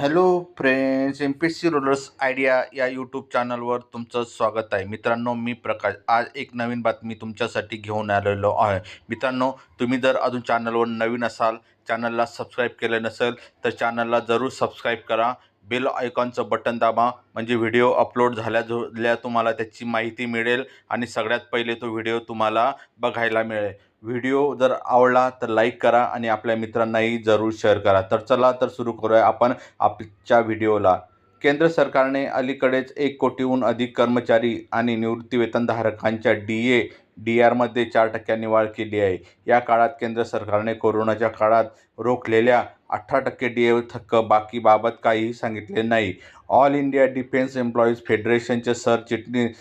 Hello friends M P S C rollers idea या YouTube चॅनलवर तुमचं स्वागत आहे. मित्रांनो मी प्रकाश. आज एक नवीन बातमी तुमच्यासाठी घेऊन आलेलो आहे. मित्रांनो तुम्ही जर अजून चॅनलवर नवीन असाल चॅनलला सबस्क्राईब केलं नसेल तर चॅनलला जरूर सबस्क्राईब करा. बेल आयकॉनचं बटन दाबा. म्हणजे व्हिडिओ अपलोड झाल्या झाल्या तुम्हाला त्याची माहिती मिळेल आणि सगळ्यात पहिले तो व्हिडिओ तुम्हाला बघायला मिळेल. व्हिडिओ जर आवडला तर लाईक करा आणि आपल्या मित्रांनाही जरूर शेअर करा. तर चला तर सुरू करूया आपण आपच्या व्हिडिओला. केंद्र सरकारने अलीकडेच एक कोटीहून अधिक कर्मचारी आणि निवृत्तीवेतनधारकांच्या डी ए डी आरमध्ये चार टक्क्यांनी वाढ केली आहे. या काळात केंद्र सरकारने कोरोनाच्या काळात रोखलेल्या अठरा टक्के डी ए बाकीबाबत काहीही सांगितले नाही. ऑल इंडिया डिफेन्स एम्प्लॉईज फेडरेशनचे सरचिटणीस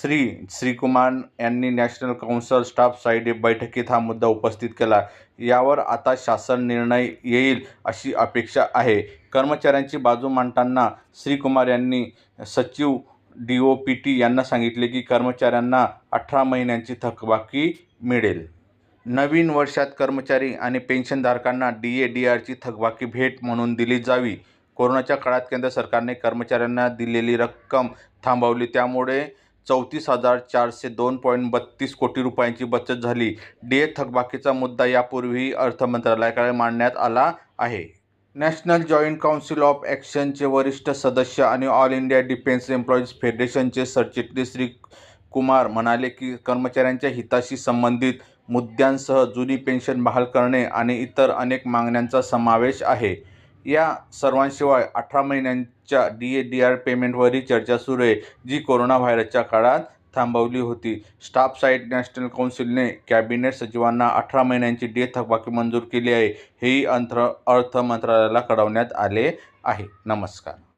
श्री श्रीकुमार यांनी नॅशनल काउन्सिल स्टाफ साईड बैठकीत हा मुद्दा उपस्थित केला. यावर आता शासन निर्णय येईल अशी अपेक्षा आहे. कर्मचाऱ्यांची बाजू मांडताना श्रीकुमार यांनी सचिव डी ओ पी टी यांना सांगितले की कर्मचाऱ्यांना अठरा महिन्यांची थकबाकी मिळेल. नवीन वर्षात कर्मचारी आणि पेन्शनधारकांना डी ए डी आरची थकबाकी भेट म्हणून दिली जावी. कोरोनाच्या काळात केंद्र सरकारने कर्मचाऱ्यांना दिलेली रक्कम थांबवली. त्यामुळे चौतीस हजार चारशे दोन पॉईंट बत्तीस कोटी रुपयांची बचत झाली. डी ए थकबाकीचा मुद्दा यापूर्वीही अर्थमंत्रालयाकडे मांडण्यात आला आहे. नॅशनल जॉईंट काउन्सिल ऑफ ॲक्शनचे वरिष्ठ सदस्य आणि ऑल इंडिया डिफेन्स एम्प्लॉईज फेडरेशनचे सरचिटणीस श्री कुमार म्हणाले की कर्मचाऱ्यांच्या हिताशी संबंधित मुद्द्यांसह जुनी पेन्शन बहाल करणे आणि इतर अनेक मागण्यांचा समावेश आहे. या सर्वांशिवाय अठरा महिन्यांच्या डी ए डी आर पेमेंटवरही चर्चा सुरू आहे जी कोरोना व्हायरसच्या काळात थांबवली होती. स्टाफ साईट नॅशनल काउन्सिलने कॅबिनेट सचिवांना अठरा महिन्यांची डी ए थकबाकी मंजूर केली आहे हेही अंतर अर्थ मंत्रालयाला कळवण्यात आले आहे. नमस्कार.